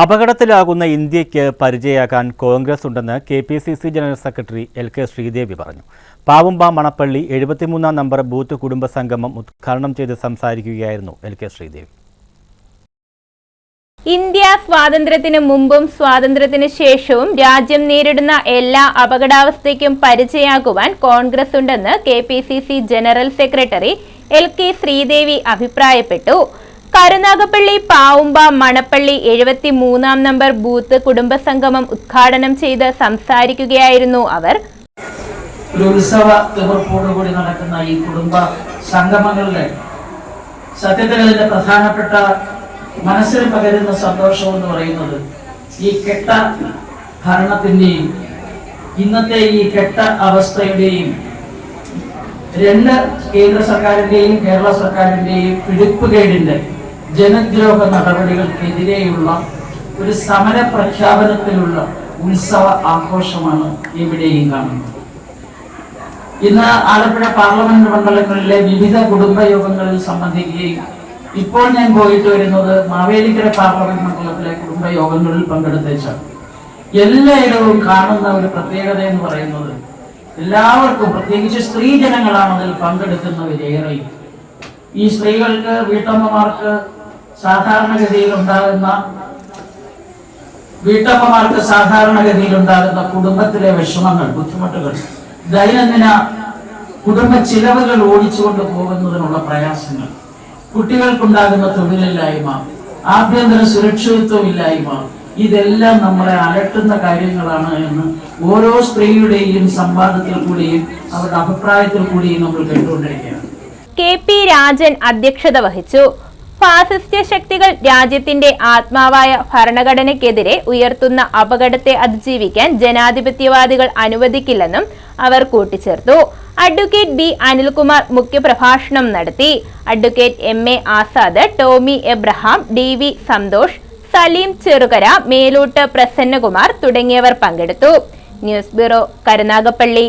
അപകടത്തിലാകുന്ന ഇന്ത്യയ്ക്ക് പരിചയമാകാൻ കോൺഗ്രസ് ഉണ്ടെന്ന് K P C C general secretary L K Sreedevi പറഞ്ഞു. പാവുമ്പ മണപ്പള്ളി എഴുപത്തിമൂന്നാം നമ്പർ ബൂത്ത് കുടുംബ സംഗമം ഉദ്ഘാടനം ചെയ്ത് സംസാരിക്കുകയായിരുന്നു എൽ കെ ശ്രീദേവി. ഇന്ത്യ സ്വാതന്ത്ര്യത്തിന് മുമ്പും സ്വാതന്ത്ര്യത്തിന് ശേഷവും രാജ്യം നേരിടുന്ന എല്ലാ അപകടാവസ്ഥയ്ക്കും പരിചയമാകുവാൻ കോൺഗ്രസ് ഉണ്ടെന്ന് K general secretary L K Sreedevi അഭിപ്രായപ്പെട്ടു. കരുനാഗപ്പള്ളി പാവുമ്പ മണപ്പള്ളി എഴുപത്തി മൂന്നാം നമ്പർ ബൂത്ത് കുടുംബസംഗമം ഉദ്ഘാടനം ചെയ്ത് സംസാരിക്കുകയായിരുന്നു അവർ. ഒരു നടക്കുന്ന ഈ കുടുംബ സംഗമങ്ങളുടെ സത്യത്തിൽ അതിന്റെ പ്രധാനപ്പെട്ട മനസ്സിൽ പകരുന്ന സന്തോഷം എന്ന് പറയുന്നത് ഈ കെട്ട ഭരണത്തിന്റെയും ഇന്നത്തെ ഈ കെട്ട അവസ്ഥയുടെയും രണ്ട് കേന്ദ്ര സർക്കാരിന്റെയും കേരള സർക്കാരിന്റെയും പിടിപ്പുകേടിന്റെ ജനദ്രോഹ നടപടികൾക്കെതിരെയുള്ള ഒരു സമര പ്രഖ്യാപനത്തിലുള്ള ഉത്സവ ആഘോഷമാണ് ഇവിടെയും കാണുന്നത്. ഇന്ന് ആലപ്പുഴ പാർലമെന്റ് മണ്ഡലങ്ങളിലെ വിവിധ കുടുംബയോഗങ്ങളിൽ സംബന്ധിക്കുകയും ഇപ്പോൾ ഞാൻ പോയിട്ട് വരുന്നത് മാവേലിക്കര പാർലമെന്റ് മണ്ഡലത്തിലെ കുടുംബയോഗങ്ങളിൽ പങ്കെടുത്തേച്ചാണ്. എല്ലായിടവും കാണുന്ന ഒരു പ്രത്യേകത എന്ന് പറയുന്നത് എല്ലാവർക്കും പ്രത്യേകിച്ച് സ്ത്രീ ജനങ്ങളാണ് അതിൽ പങ്കെടുക്കുന്നവരേറെ ഈ സ്ത്രീകൾക്ക് വീട്ടമ്മമാർക്ക് സാധാരണഗതിയിൽ ഉണ്ടാകുന്ന വീട്ടമ്മമാർക്ക് സാധാരണഗതിയിൽ ഉണ്ടാകുന്ന കുടുംബത്തിലെ വിഷമങ്ങൾ ബുദ്ധിമുട്ടുകൾ ദൈനംദിന കുടുംബ ചിലവുകൾ ഓടിച്ചുകൊണ്ട് പോകുന്നതിനുള്ള പ്രയാസങ്ങൾ കുട്ടികൾക്കുണ്ടാകുന്ന തൊഴിലില്ലായ്മ ആഭ്യന്തര സുരക്ഷിതത്വമില്ലായ്മ ഇതെല്ലാം നമ്മളെ അലട്ടുന്ന കാര്യങ്ങളാണ് എന്ന് ഓരോ സ്ത്രീയുടെയും സംവാദത്തിൽ കൂടിയും അവരുടെ അഭിപ്രായത്തിൽ കൂടിയും നമ്മൾ കേട്ടുകൊണ്ടിരിക്കുകയാണ്. കെ പി രാജൻ അധ്യക്ഷത വഹിച്ചു. ഫാസിസ്റ്റ് ശക്തികൾ രാജ്യത്തിന്റെ ആത്മാവായ ഭരണഘടനയ്ക്കെതിരെ ഉയർത്തുന്ന അപകടത്തെ അതിജീവിക്കാൻ ജനാധിപത്യവാദികൾ അനുവദിക്കില്ലെന്നും അവർ കൂട്ടിച്ചേർത്തു. അഡ്വക്കേറ്റ് ബി അനിൽകുമാർ മുഖ്യപ്രഭാഷണം നടത്തി. Advocate M A Azad Tomy Abraham D V Santhosh Saleem Cherukara Melottu Prasannakumar തുടങ്ങിയവർ പങ്കെടുത്തു. News bureau Karunagappally.